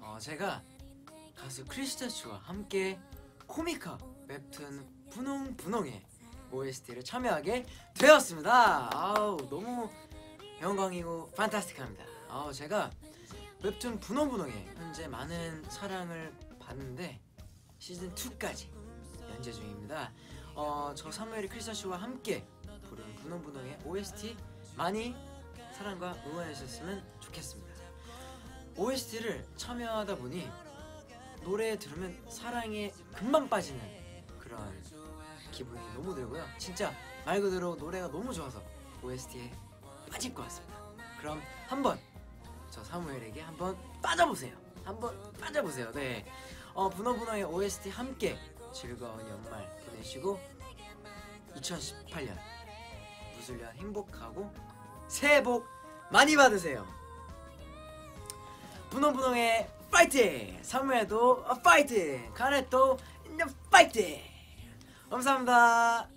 어, 제가 가수 크리스타 씨와 함께 코미카 웹툰 분홍분홍의 OST를 참여하게 되었습니다. 아우 너무 영광이고 판타스틱합니다. 아우 제가 웹툰 분홍분홍에 현재 많은 사랑을 받는데 시즌 2까지 연재 중입니다. 어, 저 사무엘이 크리스타 씨와 함께 부른 분홍분홍의 OST 많이 사랑과 응원해 주셨으면 좋겠습니다. OST를 참여하다 보니 노래 들으면 사랑에 금방 빠지는 그런 기분이 너무 들고요. 진짜 말 그대로 노래가 너무 좋아서 OST에 빠질 것 같습니다. 그럼 한번 저 사무엘에게 한번 빠져보세요. 한번 빠져보세요. 네. 어, 분홍분홍의 OST 함께 즐거운 연말 보내시고 2018년 무술년 행복하고 새해 복 많이 받으세요. 분홍분홍의 파이팅! 사무엘도 파이팅! 카네도 파이팅! 감사합니다.